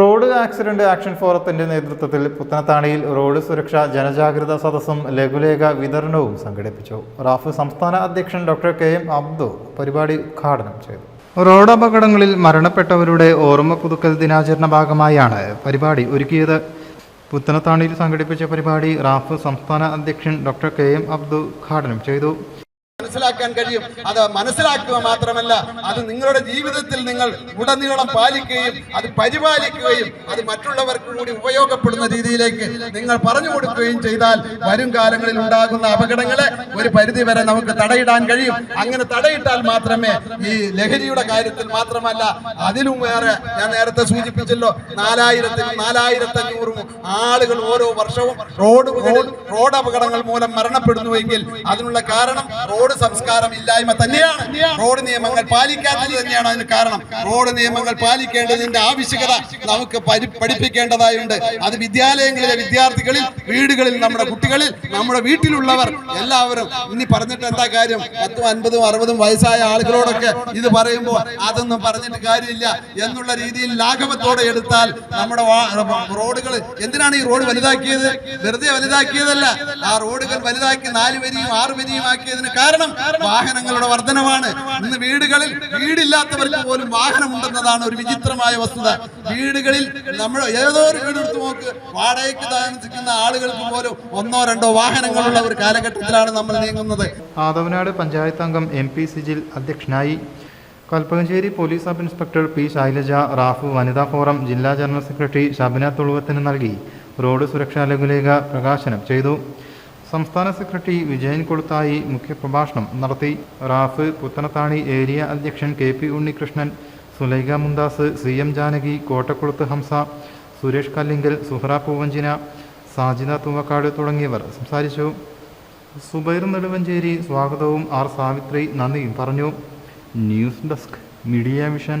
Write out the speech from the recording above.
Road accident action ഫോറത്തിന്റെ നേതൃത്വത്തിൽ പുത്തനത്താണിയിൽ road സുരക്ഷ ജനജാഗ്രത സദസ്സും ലഘുലേഖ വിതരണവും സംഘടിപ്പിച്ചു. റാഫ് സംസ്ഥാന അധ്യക്ഷൻ ഡോക്ടർ കെ എം അബ്ദു പരിപാടി ഉദ്ഘാടനം ചെയ്തു. റോഡ് അപകടങ്ങളിൽ മരണപ്പെട്ടവരുടെ ഓർമ്മ പുതുക്കൽ ദിനാചരണ ഭാഗമായാണ് പരിപാടി ഒരുക്കിയത്. പുത്തനത്താണിയിൽ സംഘടിപ്പിച്ച പരിപാടി റാഫ് സംസ്ഥാന അധ്യക്ഷൻ ഡോക്ടർ കെ എം അബ്ദു ഉദ്ഘാടനം ചെയ്തു. മനസ്സിലാക്കാൻ കഴിയും. അത് മനസ്സിലാക്കുക മാത്രമല്ല അത് നിങ്ങളുടെ ജീവിതത്തിൽ നിങ്ങൾ ഉടനീളം പാലിക്കുകയും അത് പരിപാലിക്കുകയും അത് മറ്റുള്ളവർക്ക് കൂടി ഉപയോഗപ്പെടുന്ന രീതിയിലേക്ക് നിങ്ങൾ പറഞ്ഞു കൊടുക്കുകയും ചെയ്താൽ വരും കാലങ്ങളിൽ ഉണ്ടാകുന്ന അപകടങ്ങളെ ഒരു പരിധി വരെ നമുക്ക് തടയിടാൻ കഴിയും. അങ്ങനെ തടയിട്ടാൽ മാത്രമേ ഈ ലഹരിയുടെ കാര്യത്തിൽ മാത്രമല്ല അതിലും വേറെ ഞാൻ നേരത്തെ സൂചിപ്പിച്ചല്ലോ നാലായിരത്തി നാലായിരത്തി അഞ്ഞൂറും ആളുകൾ ഓരോ വർഷവും റോഡ് റോഡ് അപകടങ്ങൾ മൂലം മരണപ്പെടുന്നുവെങ്കിൽ അതിനുള്ള കാരണം റോഡ് സംസ്കാരം ഇല്ലായ്മ തന്നെയാണ്. റോഡ് നിയമങ്ങൾ പാലിക്കാത്തത് തന്നെയാണ് അതിന് കാരണം. റോഡ് നിയമങ്ങൾ പാലിക്കേണ്ടതിന്റെ ആവശ്യകത നമുക്ക് പഠിപ്പിക്കേണ്ടതായുണ്ട്. അത് വിദ്യാലയങ്ങളിലെ വിദ്യാർത്ഥികളിൽ വീടുകളിൽ നമ്മുടെ കുട്ടികളിൽ നമ്മുടെ വീട്ടിലുള്ളവർ എല്ലാവരും ഇനി പറഞ്ഞിട്ട് എന്താ കാര്യം? പത്തും അൻപതും അറുപതും വയസ്സായ ആളുകളോടൊക്കെ ഇത് പറയുമ്പോൾ അതൊന്നും പറഞ്ഞിട്ട് കാര്യമില്ല എന്നുള്ള രീതിയിൽ ലാഘവത്തോടെ എടുത്താൽ നമ്മുടെ റോഡുകൾ എന്തിനാണ് ഈ റോഡ് വലുതാക്കിയത്? വെറുതെ വലുതാക്കിയതല്ല. ആ റോഡുകൾ വലുതാക്കി നാല് വരിയും ആറ് വരിയും ആക്കിയതിന് കാരണം വാഹനങ്ങളുടെ വർധനമാണ് ഇന്ന് വീടുകളിൽ വീടില്ലാത്തവർക്ക് പോലും വാഹനം ഉണ്ടെന്നതാണ് ഒരു വിചിത്രമായ വസ്തുത. വീടുകളിൽ നമ്മൾ ഏതോ ഒരു വീട് എടുത്ത് നോക്ക് വാടകയ്ക്ക് താമസിക്കുന്ന ആളുകൾക്ക് പോലും ഒന്നോ രണ്ടോ വാഹനങ്ങളുള്ള ഒരു കാലഘട്ടത്തിലാണ് നമ്മൾ നീങ്ങുന്നത്. ആദവനാട് പഞ്ചായത്ത് അംഗം എം പി സിജിൽ അധ്യക്ഷനായി Kalpakanchery police sub inspector P Shailaja റാഫു വനിതാ ഫോറം ജില്ലാ ജനറൽ സെക്രട്ടറി ഷബിന തുളുവത്തിന് നൽകി. റോഡ് സുരക്ഷാ ലഘുലേഖ പ്രകാശനം ചെയ്തു. സംസ്ഥാന സെക്രട്ടറി വിജയൻ കൊളുത്തായി മുഖ്യപ്രഭാഷണം നടത്തി. റാഫ് പുത്തനത്താണി ഏരിയ അധ്യക്ഷൻ K P Unnikrishnan Sulaikha Mumtaz C M Janaki Kottakkulath Hamsa Suresh Kallingal Suhra Poovanchina Sajida Thuvakkad തുടങ്ങിയവർ സംസാരിച്ചു. സുബൈർ നെടുവഞ്ചേരി സ്വാഗതവും ആർ സാവിത്രി നന്ദിയും പറഞ്ഞു. News desk media mission.